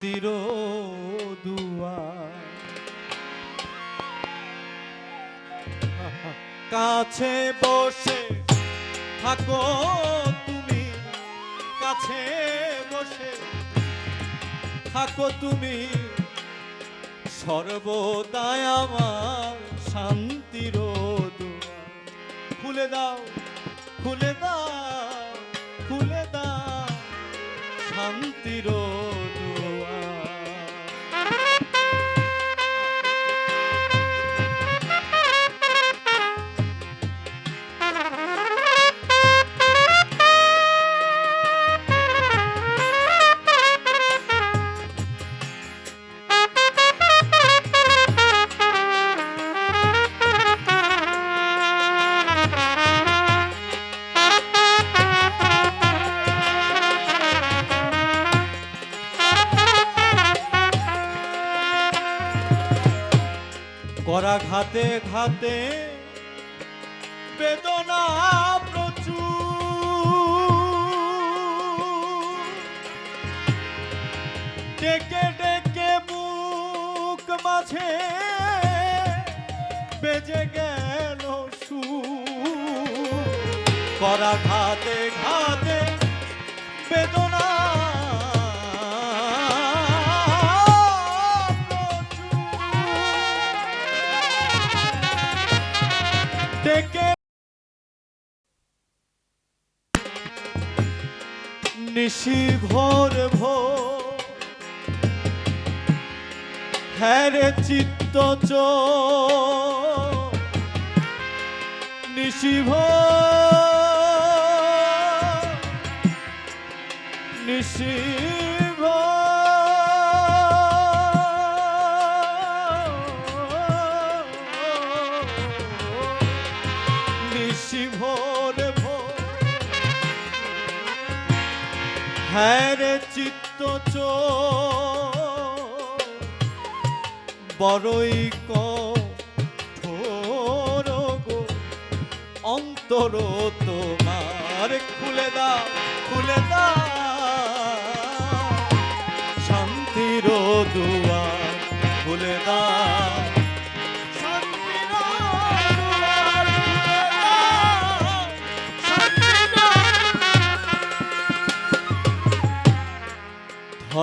শান্তির দুয়া কাছে বসে থাকো তুমি, কাছে বসে থাকো তুমি। সর্বদাই আমার শান্তির দুয়া খুলে দাও খুলে দাও খুলে দাও শান্তির করা ঘাতে ঘাতে বেদনা প্রচুর। ডেকে ডেকে মুখ মাঝে বেজে গেল ডেকে নিশি ভোর ভোর। হ্যাঁ রে চিত্ত নিশি ভোর। নিশি হ্যাঁ চিত্ত বড়ই কঠোর গো। অন্তর তোমার খুলে দাও খুলে দাও। শান্তির দুয়ার খুলে দাও।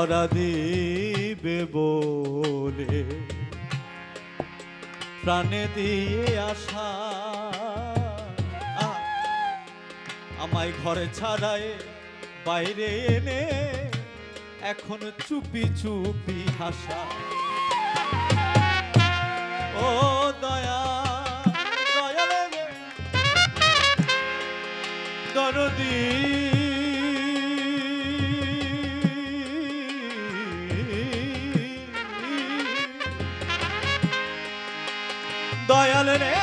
ধরা দিবে বলে প্রাণে দিয়ে আসা আমায় ঘরে ছাড়ায় বাইরে এনে এখন চুপি চুপি হাসা। ও দয়াল রে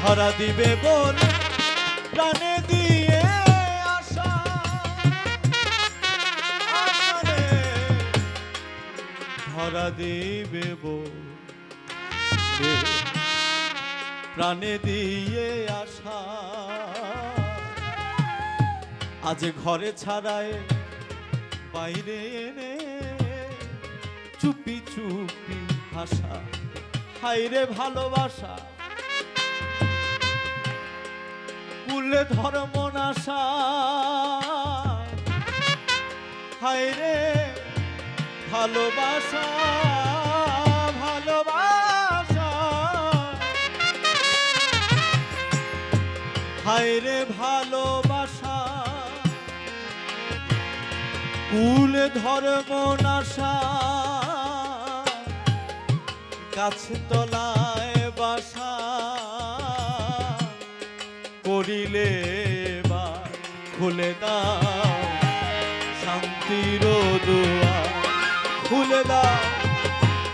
ধরা দিবে বল প্রাণে ধরা দিবে প্রাণে দিয়ে আসা আজ ঘরে ছাড়ায় বাইরে এনে চুপি চুপি হাসা। হাইরে ভালোবাসা। কুলে ধর্ম নাশা। হাইরে ভালোবাসা ভালোবাসা। হাইরে ভালোবাসা কুল ধর্ম নাশা। গাছ তলায় বাসা করিলে বা খুলে দাও শান্তির দুয়ার। খুলে দাও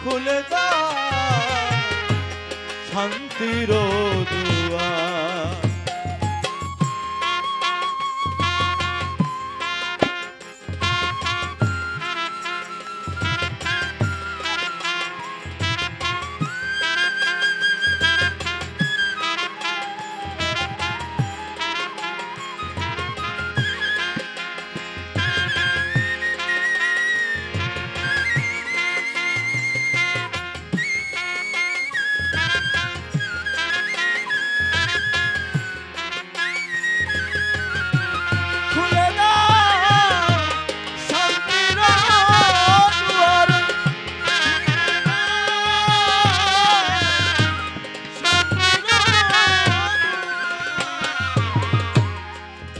খুলে দাও শান্তির দুয়ার।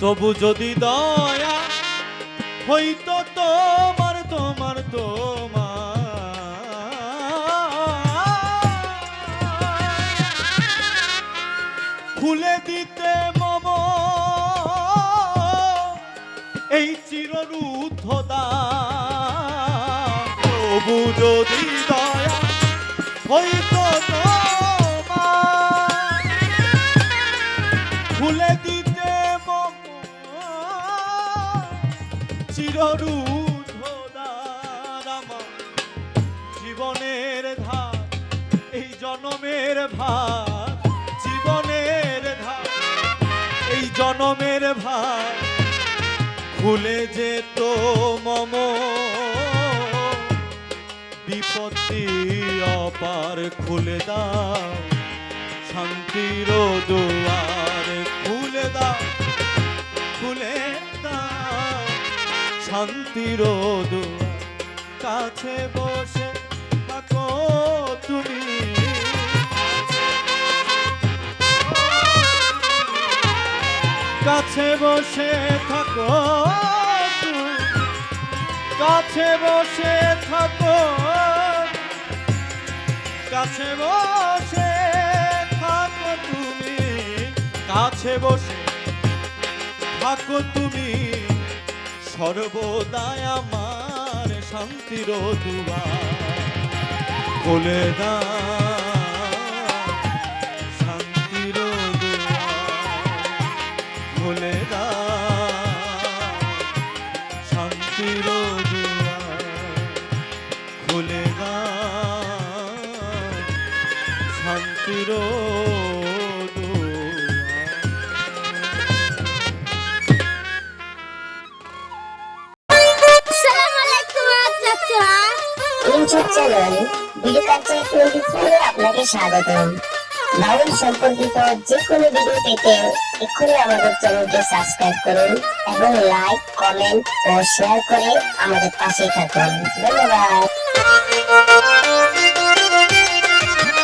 তবু যদি দয়া হইতো তোমার তোমার তোমার খুলে দিতে মম এই চিররুদ্ধ দ্বার। তবু যদি দয়া হইতো তোমার চিররুদ্ধ দ্বার জীবনের ধার, এই জনমের ভার, জীবনের ধার, এই জনমের ভার খুলে যেত মম। বিপত্তি অপার খুলে দাও, শান্তির দুয়ার শান্তির কাছে বসে থাকো তুমি। কাছে বসে থাকো কাছে বসে থাকো কাছে বসে থাকো তুমি। কাছে বসে থাকো তুমি। সর্বদাই আমার শান্তির দাও শান্তির দুয়ার। খুলে দাও শান্তির স্বাগতম। বাউল সম্পর্কিত যে কোনো ভিডিও পেতে এক্ষুনি আমাদের চ্যানেলকে সাবস্ক্রাইব করুন এবং লাইক কমেন্ট ও শেয়ার করে আমাদের পাশে থাকুন। ধন্যবাদ।